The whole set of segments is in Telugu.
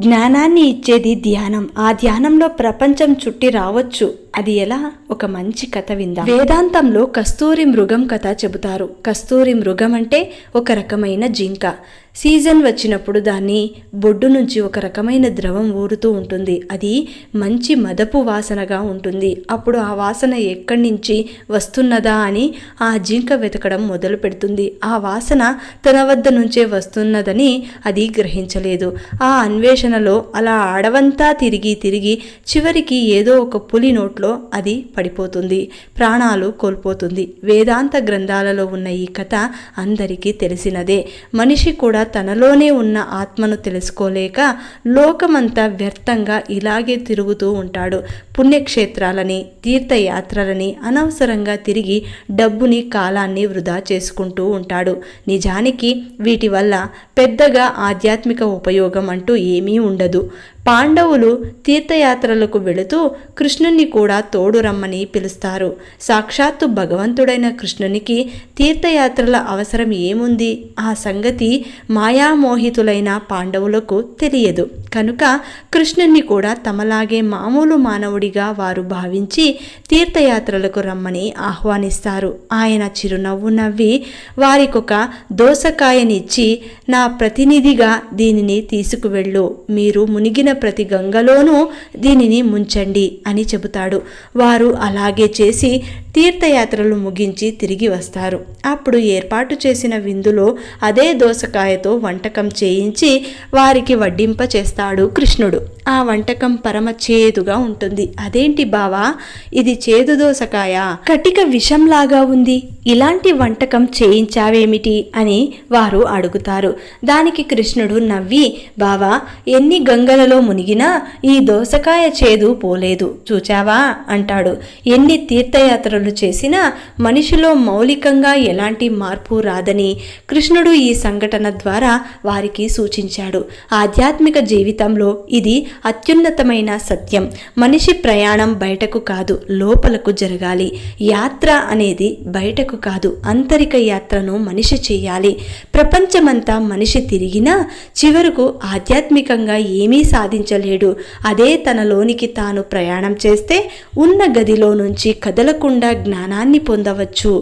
జ్ఞానాన్ని ఇచ్చేది ధ్యానం. ఆ ధ్యానంలో ప్రపంచం చుట్టి రావచ్చు. అది ఎలా? ఒక మంచి కథ విందాం. వేదాంతంలో కస్తూరి మృగం కథ చెబుతారు. కస్తూరి మృగం అంటే ఒక రకమైన జింక. సీజన్ వచ్చినప్పుడు దాన్ని బొడ్డు నుంచి ఒక రకమైన ద్రవం ఊరుతూ ఉంటుంది. అది మంచి మదపు వాసనగా ఉంటుంది. అప్పుడు ఆ వాసన ఎక్కడి నుంచి వస్తున్నదా అని ఆ జింక వెతకడం మొదలు పెడుతుంది. ఆ వాసన తన వద్ద నుంచే వస్తున్నదని అది గ్రహించలేదు. ఆ అన్వేషణలో అలా అడవంతా తిరిగి తిరిగి చివరికి ఏదో ఒక పులి నోట్లో అది పడిపోతుంది. ప్రాణాలు కోల్పోతుంది. వేదాంత గ్రంథాలలో ఉన్న ఈ కథ అందరికీ తెలిసినదే. మనిషి కూడా తనలోనే ఉన్న ఆత్మను తెలుసుకోలేక లోకమంతా వ్యర్థంగా ఇలాగే తిరుగుతూ ఉంటాడు. పుణ్యక్షేత్రాలని తీర్థయాత్రలని అనవసరంగా తిరిగి డబ్బుని కాలాన్ని వృధా చేసుకుంటూ ఉంటాడు. నిజానికి వీటి వల్ల పెద్దగా ఆధ్యాత్మిక ఉపయోగం అంటూ ఏమీ ఉండదు. పాండవులు తీర్థయాత్రలకు వెళుతూ కృష్ణుని కూడా తోడు రమ్మని పిలుస్తారు. సాక్షాత్తు భగవంతుడైన కృష్ణునికి తీర్థయాత్రల అవసరం ఏముంది? ఆ సంగతి మాయామోహితులైన పాండవులకు తెలియదు. కనుక కృష్ణుని కూడా తమలాగే మామూలు మానవుడిగా వారు భావించి తీర్థయాత్రలకు రమ్మని ఆహ్వానిస్తారు. ఆయన చిరునవ్వు నవ్వి వారికొక దోసకాయనిచ్చి నా ప్రతినిధిగా దీనిని తీసుకువెళ్ళు. మీరు మునిగిన ప్రతి గంగలోనూ దీనిని ముంచండి అని చెబుతాడు. వారు అలాగే చేసి తీర్థయాత్రలు ముగించి తిరిగి వస్తారు. అప్పుడు ఏర్పాటు చేసిన విందులో అదే దోసకాయతో వంటకం చేయించి వారికి వడ్డింప చేస్తాడు కృష్ణుడు. ఆ వంటకం పరమ చేదుగా ఉంటుంది. అదేంటి బావా? ఇది చేదు దోసకాయ. కటిక విషంలాగా ఉంది. ఇలాంటి వంటకం చేయించావేమిటి? అని వారు అడుగుతారు. దానికి కృష్ణుడు నవ్వి బావా ఎన్ని గంగలలో మునిగినా ఈ దోసకాయ చేదు పోలేదు. చూచావా? అంటాడు. ఎన్ని తీర్థయాత్రలు చేసినా మనిషిలో మౌలికంగా ఎలాంటి మార్పు రాదని కృష్ణుడు ఈ సంఘటన ద్వారా వారికి సూచించాడు. ఆధ్యాత్మిక జీవితంలో ఇది అత్యున్నతమైన సత్యం. మనిషి ప్రయాణం బయటకు కాదు లోపలకు జరగాలి. యాత్ర అనేది బయటకు కాదు అంతరిక యాత్రను మనిషి చేయాలి. ప్రపంచమంతా మనిషి తిరిగినా చివరకు ఆధ్యాత్మికంగా ఏమీ సాధించలేడు. అదే తనలోనికి తాను ప్రయాణం చేస్తే ఉన్న గదిలో నుంచి కదలకుండా జ్ఞానాన్ని పొందవచ్చు.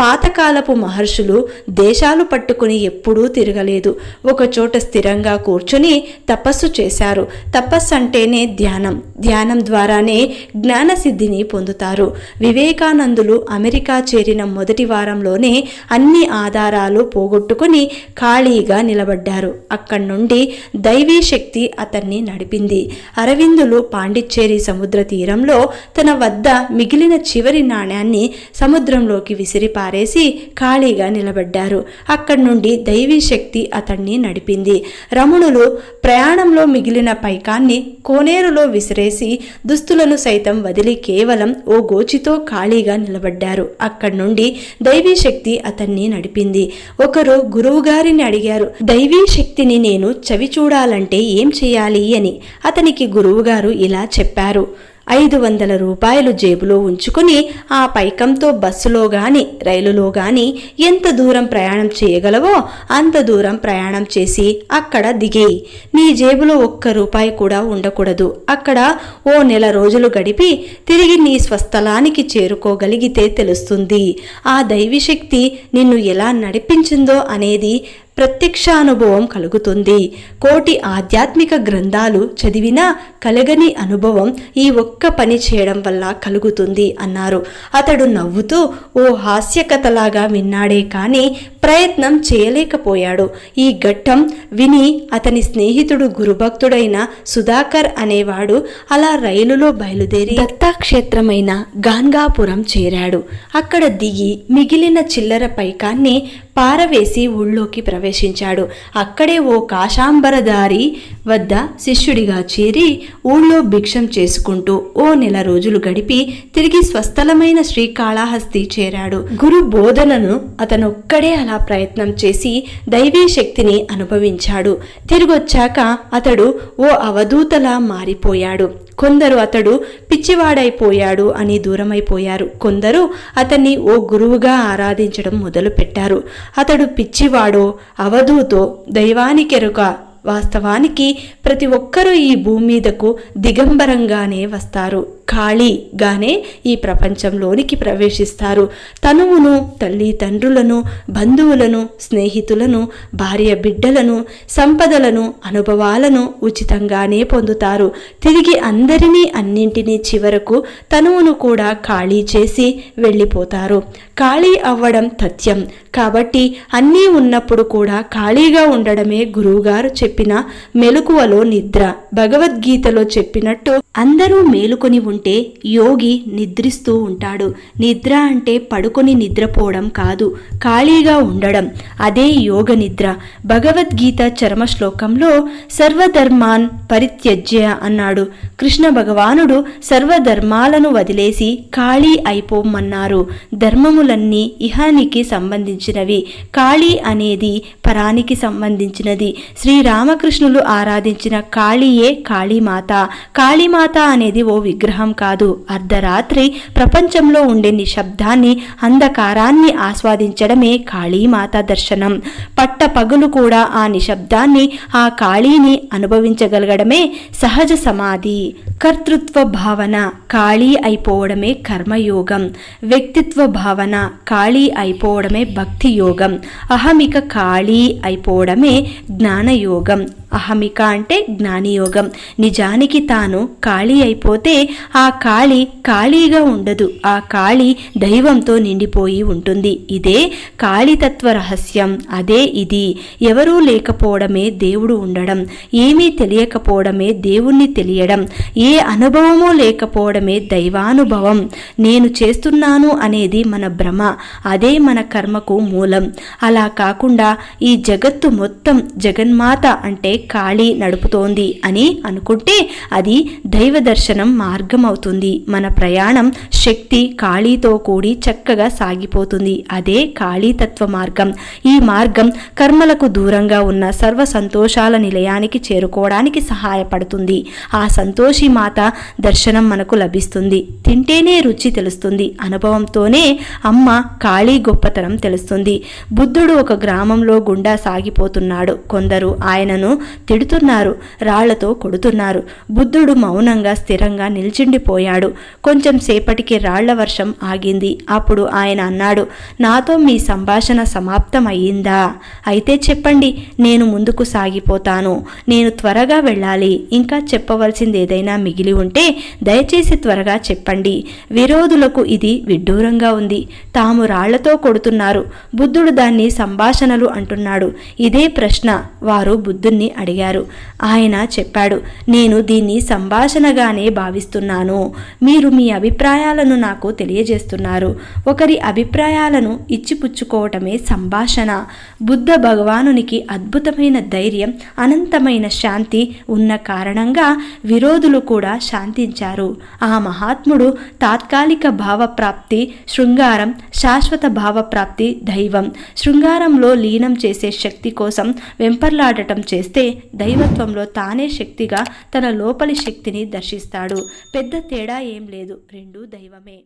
పాతకాలపు మహర్షులు దేశాలు పట్టుకుని ఎప్పుడూ తిరగలేదు. ఒకచోట స్థిరంగా కూర్చుని తపస్సు చేశారు. తపస్సు అంటేనే ధ్యానం. ధ్యానం ద్వారానే జ్ఞానసిద్ధిని పొందుతారు. వివేకానందులు అమెరికా చేరిన మొదటి వారంలోనే అన్ని ఆధారాలు పోగొట్టుకుని ఖాళీగా నిలబడ్డారు. అక్కడి నుండి దైవీ శక్తి అతన్ని నడిపింది. అరవిందులు పాండిచ్చేరి సముద్ర తీరంలో తన వద్ద మిగిలిన చివరి నాణ్యాన్ని సముద్రంలోకి విసిరి పారేసి ఖాళీగా నిలబడ్డారు. అక్కడి నుండి దైవీ శక్తి అతన్ని నడిపింది. రమణులు ప్రయాణంలో మిగిలిన పైకాన్ని కోనేరులో విసిరేసి దుస్తులను సైతం వదిలి కేవలం ఓ గోచితో ఖాళీగా నిలబడ్డారు. అక్కడి నుండి దైవీ శక్తి అతన్ని నడిపింది. ఒకరు గురువుగారిని అడిగారు దైవీ శక్తిని నేను చవి చూడాలంటే ఏం చేయాలి? అని. అతనికి గురువుగారు ఇలా చెప్పారు. ఐదు వందల రూపాయలు జేబులో ఉంచుకుని ఆ పైకంతో బస్సులో గాని రైలులో గాని ఎంత దూరం ప్రయాణం చేయగలవో అంత దూరం ప్రయాణం చేసి అక్కడ దిగి. నీ జేబులో ఒక్క రూపాయి కూడా ఉండకూడదు. అక్కడ ఓ నెల రోజులు గడిపి తిరిగి నీ స్వస్థలానికి చేరుకోగలిగితే తెలుస్తుంది. ఆ దైవశక్తి నిన్ను ఎలా నడిపించిందో అనేది ప్రత్యక్షానుభవం కలుగుతుంది. కోటి ఆధ్యాత్మిక గ్రంథాలు చదివినా కలగని అనుభవం ఈ ఒక్క పని చేయడం వల్ల కలుగుతుంది అన్నారు. అతడు నవ్వుతూ ఓ హాస్యకథలాగా విన్నాడే కానీ ప్రయత్నం చేయలేకపోయాడు. ఈ ఘట్టం విని అతని స్నేహితుడు గురుభక్తుడైన సుధాకర్ అనేవాడు అలా రైలులో బయలుదేరి దత్తాక్షేత్రమైన గాన్గాపురం చేరాడు. అక్కడ దిగి మిగిలిన చిల్లర పైకాన్ని పారవేసి ఊళ్ళోకి ప్రవేశించాడు. అక్కడే ఓ కాశాంబరదారి వద్ద శిష్యుడిగా చేరి ఊళ్ళో భిక్షం చేసుకుంటూ ఓ నెల రోజులు గడిపి తిరిగి స్వస్థలమైన శ్రీకాళహస్తి చేరాడు. గురు బోధనను అతనొక్కడే అలా ప్రయత్నం చేసి దైవీ శక్తిని అనుభవించాడు. తిరిగొచ్చాక అతడు ఓ అవధూతలా మారిపోయాడు. కొందరు అతడు పిచ్చివాడైపోయాడు అని దూరమైపోయారు. కొందరు అతన్ని ఓ గురువుగా ఆరాధించడం మొదలుపెట్టారు. అతడు పిచ్చివాడో అవధూతో దైవానికెరుక వాస్తవానికి ప్రతి ఒక్కరూ ఈ భూమి మీదకు దిగంబరంగానే వస్తారు. ఖాళీగానే ఈ ప్రపంచంలోనికి ప్రవేశిస్తారు. తనువును తల్లి తండ్రులను బంధువులను స్నేహితులను భార్య బిడ్డలను సంపదలను అనుభవాలను ఉచితంగానే పొందుతారు. తిరిగి అందరినీ అన్నింటినీ చివరకు తనువును కూడా ఖాళీ చేసి వెళ్ళిపోతారు. ఖాళీ అవ్వడం తథ్యం. కాబట్టి అన్నీ ఉన్నప్పుడు కూడా ఖాళీగా ఉండడమే గురువుగారు చెప్పిన మెలకువలో నిద్ర. భగవద్గీతలో చెప్పినట్టు అందరూ మేలుకొని ఉంటే యోగి నిద్రిస్తూ ఉంటాడు. నిద్ర అంటే పడుకొని నిద్రపోవడం కాదు ఖాళీగా ఉండడం. అదే యోగ నిద్ర. భగవద్గీత చరమ శ్లోకంలో సర్వధర్మాన్ పరిత్యజ్య అన్నాడు. కృష్ణ భగవానుడు సర్వధర్మాలను వదిలేసి ఖాళీ అయిపోమన్నారు. ధర్మములన్నీ ఇహానికి సంబంధించినవి. ఖాళీ అనేది పరానికి సంబంధించినది. శ్రీరామకృష్ణులు ఆరాధించిన కాళీయే కాళీమాత. కాళీమాత అనేది ఓ విగ్రహం కాదు. అర్ధరాత్రి ప్రపంచంలో ఉండే నిశ్శబ్దాన్ని అంధకారాన్ని ఆస్వాదించడమే కాళీమాత దర్శనం. పట్ట పగులు కూడా ఆ నిశ్శబ్దాన్ని ఆ కాళీని అనుభవించగలగడమే సహజ సమాధి. కర్తృత్వ భావన ఖాళీ అయిపోవడమే కర్మయోగం. వ్యక్తిత్వ భావన ఖాళీ అయిపోవడమే భక్తి యోగం అహమిక ఖాళీ అయిపోవడమే జ్ఞానయోగం. అహమిక అంటే జ్ఞానియోగం. నిజానికి తాను ఖాళీ అయిపోతే ఆ ఖాళీ ఖాళీగా ఉండదు. ఆ ఖాళీ దైవంతో నిండిపోయి ఉంటుంది. ఇదే ఖాళీతత్వ రహస్యం. అదే ఇది. ఎవరూ లేకపోవడమే దేవుడు ఉండడం. ఏమీ తెలియకపోవడమే దేవుణ్ణి తెలియడం. ఏ అనుభవమూ లేకపోవడమే దైవానుభవం. నేను చేస్తున్నాను అనేది మన భ్రమ. అదే మన కర్మకు మూలం. అలా కాకుండా ఈ జగత్తు మొత్తం జగన్మాత అంటే ఖాళీ నడుపుతోంది అని అనుకుంటే అది దైవ దర్శనం మార్గం అవుతుంది మన ప్రయాణం శక్తి ఖాళీతో కూడి చక్కగా సాగిపోతుంది. అదే ఖాళీతత్వ మార్గం. ఈ మార్గం కర్మలకు దూరంగా ఉన్న సర్వ సంతోషాల నిలయానికి చేరుకోవడానికి సహాయపడుతుంది. ఆ సంతోషి మాత దర్శనం మనకు లభిస్తుంది. తింటేనే రుచి తెలుస్తుంది. అనుభవంతోనే అమ్మ ఖాళీ గొప్పతనం తెలుస్తుంది. బుద్ధుడు ఒక గ్రామంలో గుండా సాగిపోతున్నాడు. కొందరు ఆయనను తిడుతున్నారు. రాళ్ళతో కొడుతున్నారు. బుద్ధుడు మౌనంగా స్థిరంగా నిల్చుండిపోయాడు. కొంచెం సేపటికి రాళ్ళ వర్షం ఆగింది. అప్పుడు ఆయన అన్నాడు నాతో మీ సంభాషణ సమాప్తం అయ్యిందా? అయితే చెప్పండి నేను ముందుకు సాగిపోతాను. నేను త్వరగా వెళ్ళాలి. ఇంకా చెప్పవలసింది ఏదైనా మిగిలి ఉంటే దయచేసి త్వరగా చెప్పండి. విరోధులకు ఇది విడ్డూరంగా ఉంది. తాము రాళ్ళతో కొడుతున్నారు. బుద్ధుడు దాన్ని సంభాషణలు అంటున్నాడు. ఇదే ప్రశ్న. వారు బుద్ధుణ్ణి అడిగారు. ఆయన చెప్పాడు నేను దీన్ని సంభాషణగానే భావిస్తున్నాను. మీరు మీ అభిప్రాయాలను నాకు తెలియజేస్తున్నారు. ఒకరి అభిప్రాయాలను ఇచ్చిపుచ్చుకోవటమే సంభాషణ. బుద్ధ భగవానునికి అద్భుతమైన ధైర్యం అనంతమైన శాంతి ఉన్న కారణంగా విరోధులు కూడా శాంతించారు. ఆ మహాత్ముడు తాత్కాలిక భావప్రాప్తి శృంగారం శాశ్వత భావప్రాప్తి దైవం. శృంగారంలో లీనం చేసే శక్తి కోసం వెంపర్లాడటం చేస్తే దైవత్వంలో తానే శక్తిగా తన లోపలి శక్తిని దర్శిస్తాడు. పెద్ద తేడా ఏం లేదు. రెండూ దైవమే.